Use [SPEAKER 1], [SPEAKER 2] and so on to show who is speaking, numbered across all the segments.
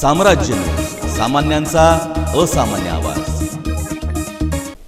[SPEAKER 1] साम्राज्य सामान्यांचा असामान्य आवाज.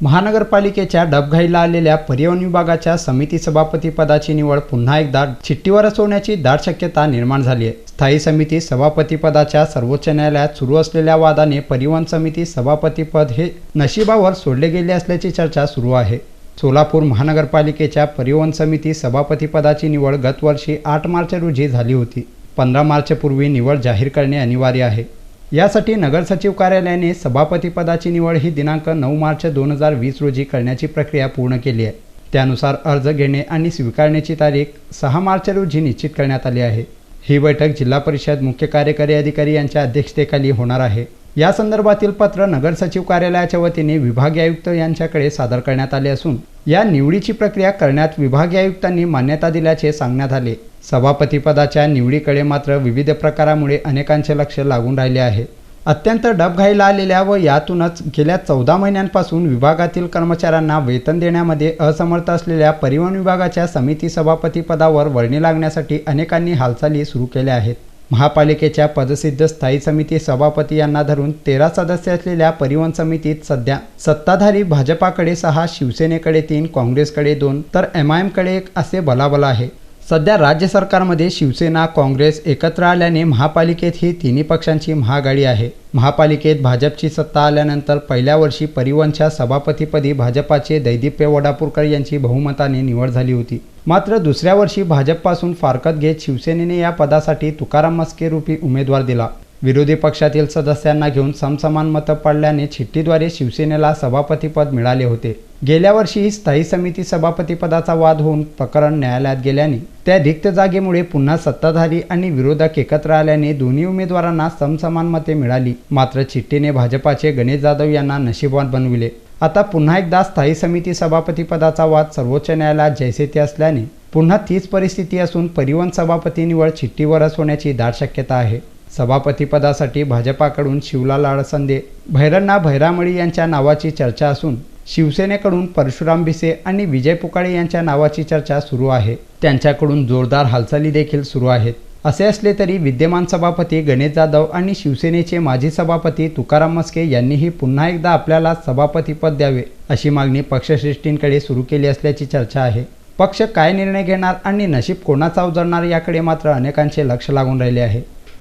[SPEAKER 2] महानगरपालिकेच्या डबघाईला आलेल्या परिवहन विभागाच्या समिती सभापती पदाची निवड पुन्हा एकदा चिठ्ठीवर असवण्याची दाट शक्यता निर्माण झाली आहे. स्थायी समिती सभापती पदाच्या सर्वोच्च न्यायालयात सुरू असलेल्या वादाने परिवहन समिती सभापती पद हे नशिबावर सोडले गेले असल्याची चर्चा सुरू आहे. सोलापूर महानगरपालिकेच्या परिवहन समिती सभापती पदाची निवड गतवर्षी आठ मार्च रोजी झाली होती. पंधरा मार्चपूर्वी निवड जाहीर करणे अनिवार्य आहे. यासाठी नगर सचिव कार्यालयाने सभापतीपदाची निवड ही दिनांक नऊ मार्च दोन हजार वीस रोजी करण्याची प्रक्रिया पूर्ण केली आहे. त्यानुसार अर्ज घेणे आणि स्वीकारण्याची तारीख सहा मार्च रोजी निश्चित करण्यात आली आहे. ही बैठक जिल्हा परिषद मुख्य कार्यकारी अधिकारी यांच्या अध्यक्षतेखाली होणार आहे. या संदर्भातील पत्र नगर सचिव कार्यालयाच्या वतीने विभागीय आयुक्त यांच्याकडे सादर करण्यात आले असून या निवडीची प्रक्रिया करण्यात विभागीय आयुक्तांनी मान्यता दिल्याचे सांगण्यात आले. सभापतीपदाच्या निवडीकडे मात्र विविध प्रकारामुळे अनेकांचे लक्ष लागून राहिले आहे. अत्यंत डबघाईला आलेल्या व यातूनच गेल्या चौदा महिन्यांपासून विभागातील कर्मचाऱ्यांना वेतन देण्यामध्ये असमर्थ असलेल्या परिवहन विभागाच्या समिती सभापतीपदावर वर्णी लागण्यासाठी अनेकांनी हालचाली सुरू केल्या आहेत. महापालिकेच्या पदसिद्ध स्थायी समिती सभापती यांना धरून तेरा सदस्य असलेल्या परिवहन समितीत सध्या सत्ताधारी भाजपाकडे सहा शिवसेनेकडे तीन काँग्रेसकडे दोन तर एम आय एमकडे एक असे बलाबला आहे. सध्या राज्य सरकारमध्ये शिवसेना काँग्रेस एकत्र आल्याने महापालिकेत ही तिन्ही पक्षांची महागाडी आहे. महापालिकेत भाजपची सत्ता आल्यानंतर पहिल्या वर्षी परिवहनच्या सभापतीपदी भाजपाचे दैदिप्य वडापूरकर यांची बहुमताने निवड झाली होती. मात्र दुसऱ्या वर्षी भाजपपासून फारकत घेत शिवसेनेने या पदासाठी तुकाराम मस्के रूपी उमेदवार दिला. विरोधी पक्षातील सदस्यांना घेऊन समसमान मतं पडल्याने चिठ्ठीद्वारे शिवसेनेला सभापतीपद मिळाले होते. गेल्या वर्षी स्थायी समिती सभापतीपदाचा वाद होऊन प्रकरण न्यायालयात गेल्याने त्या रिक्त जागेमुळे पुन्हा सत्ताधारी आणि विरोधक एकत्र आल्याने दोन्ही उमेदवारांना समसमान मते मिळाली. मात्र चिठ्ठीने भाजपाचे गणेश जाधव यांना नशीबवान बनविले. आता पुन्हा एकदा स्थायी समिती सभापतीपदाचा वाद सर्वोच्च न्यायालयात जैसे ते असल्याने पुन्हा तीच परिस्थिती असून परिवहन सभापती निवड चिठ्ठीवरच होण्याची दाट शक्यता आहे. सभापतीपदासाठी भाजपाकडून शिवलाल अडसंदे भैरण्णा भैरामळी यांच्या नावाची चर्चा असून शिवसेनेकडून परशुराम भिसे आणि विजय पुकाळे यांच्या नावाची चर्चा सुरू आहे. त्यांच्याकडून जोरदार हालचाली देखील सुरू आहेत. असे असले तरी विद्यमान सभापती गणेश जाधव आणि शिवसेनेचे माजी सभापती तुकाराम मस्के यांनीही पुन्हा एकदा आपल्याला सभापतीपद द्यावे अशी मागणी पक्षश्रेष्ठींकडे सुरू केली असल्याची चर्चा आहे. पक्ष काय निर्णय घेणार आणि नशीब कोणाचा उजळणार याकडे मात्र अनेकांचे लक्ष लागून राहिले आहे.